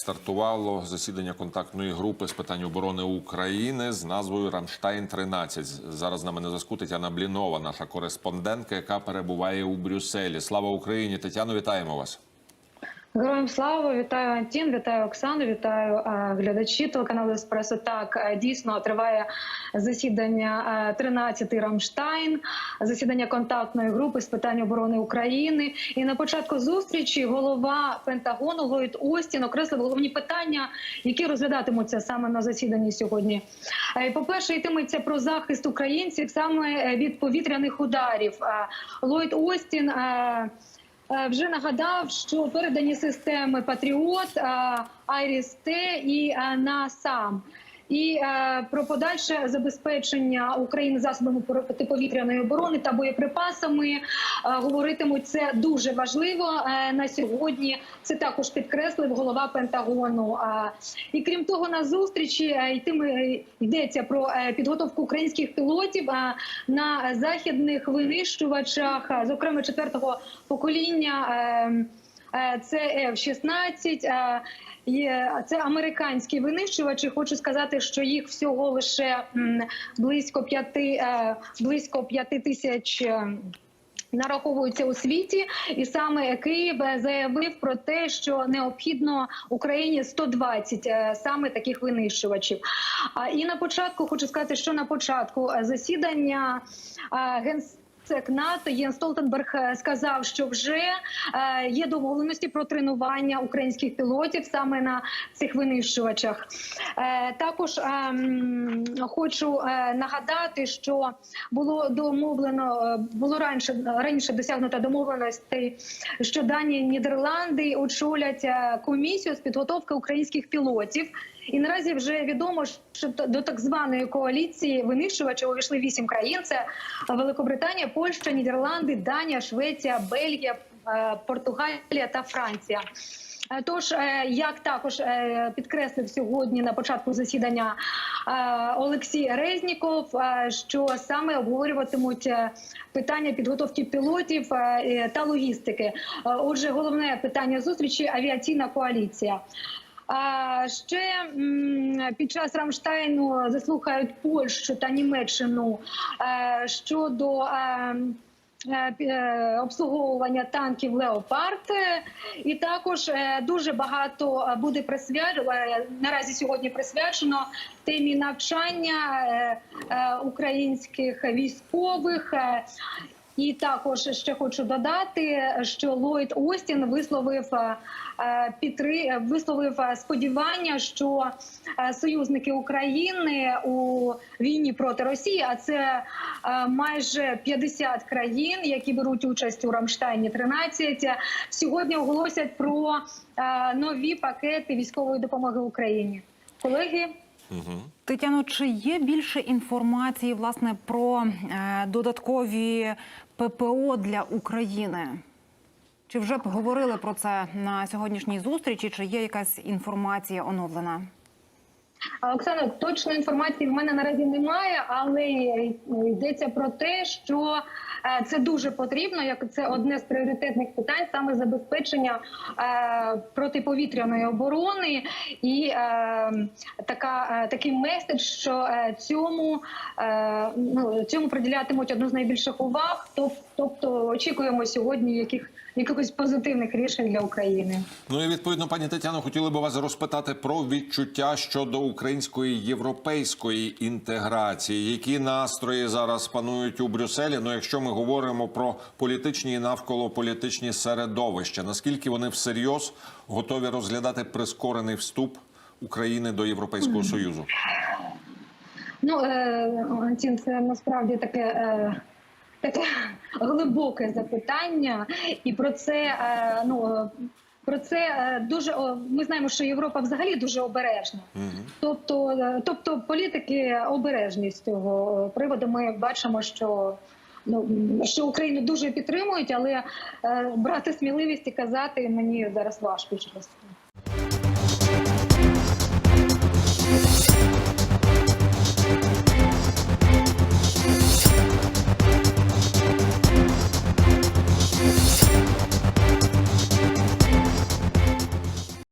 Стартувало засідання контактної групи з питань оборони України з назвою Рамштайн 13 Зараз на мене зв'язку Тетяна Блінова, наша кореспондентка, яка перебуває у Брюсселі. Слава Україні! Тетяно, вітаємо вас. Героям слава вітаю Антін, вітаю Оксану, вітаю е, глядачі телеканалу Еспресо. Так дійсно триває засідання е, 13-й Рамштайн, засідання контактної групи з питань оборони України. І на початку зустрічі голова Пентагону Ллойд Остін окреслив головні питання, які розглядатимуться саме на засіданні сьогодні. Е, По-перше, йтиметься про захист українців саме е, від повітряних ударів. Ллойд Остін. Е, Е, вже нагадав, що передані системи Патріот, Айріс Т і е, НАСАМ. І е, про подальше забезпечення України засобами протиповітряної оборони та боєприпасами е, говоритимуть це дуже важливо е, на сьогодні. Це також підкреслив голова Пентагону. Е, і крім того, на зустрічі е, йтиме йдеться про е, підготовку українських пілотів е, на західних винищувачах, е, зокрема четвертого покоління. е, Е, Це F-16, е, це американські винищувачі. Хочу сказати, що їх всього лише близько п'яти е, близько п'яти тисяч. е, Нараховуються у світі, і саме Київ е, заявив про те, що необхідно Україні 120 е, саме таких винищувачів. І на початку хочу сказати, що на початку е, засідання е, генс. Генсек НАТО Єн Столтенберг е, сказав, що вже е, є домовленості про тренування українських пілотів саме на цих винищувачах. Е, також е, хочу нагадати, що було домовлено було раніше раніше досягнуто домовленостей, що Данія і Нідерланди очолять комісію з підготовки українських пілотів. І наразі вже відомо, що до так званої коаліції винищувачів увійшли вісім країн: це Великобританія, Польща, Нідерланди, Данія, Швеція, Бельгія, е, Португалія та Франція. Е, Тож, е, як також підкреслив сьогодні на початку засідання Олексій Резніков, що саме обговорюватимуть питання підготовки пілотів та логістики. Отже, головне питання зустрічі авіаційна коаліція. Ще під час Рамштайну заслухають Польщу та Німеччину е, щодо. е, е, Обслуговування танків Леопард, і також дуже багато буде присвячено наразі сьогодні присвячено темі навчання українських військових. І також ще хочу додати, що Ллойд Остін висловив е, підтри... висловив е, сподівання, що е, союзники України у війні проти Росії, а це майже 50 країн, які беруть участь у Рамштайні 13, е, сьогодні оголосять про нові пакети військової допомоги Україні. Колеги. Тетяно, чи є більше інформації власне про е, додаткові ППО для України? Чи вже говорили про це на сьогоднішній зустрічі? Чи є якась інформація оновлена? Оксана, точної інформації в мене наразі немає, але йдеться про те, що е, це дуже потрібно, як це одне з пріоритетних питань, саме забезпечення е, протиповітряної оборони, і е, така е, такий меседж, що е, цьому е, ну цьому приділятимуть одну з найбільших уваг. Тобто очікуємо сьогодні яких якихось позитивних рішень для України. Ну і відповідно, пані Тетяно, хотіли би вас розпитати про відчуття щодо української європейської інтеграції. Які настрої зараз панують у Брюсселі? Ну, якщо ми говоримо про політичні і навколополітичні середовища, наскільки вони всерйоз готові розглядати прискорений вступ України до Європейського союзу? Ну, е, Антін, це насправді таке. Таке глибоке запитання, і про це е, ну про це е, дуже ми знаємо, що Європа взагалі дуже обережна. Тобто, е, тобто політики обережні з цього приводу. Ми бачимо, що ну що Україну дуже підтримують, але брати сміливість і казати мені зараз важко щось.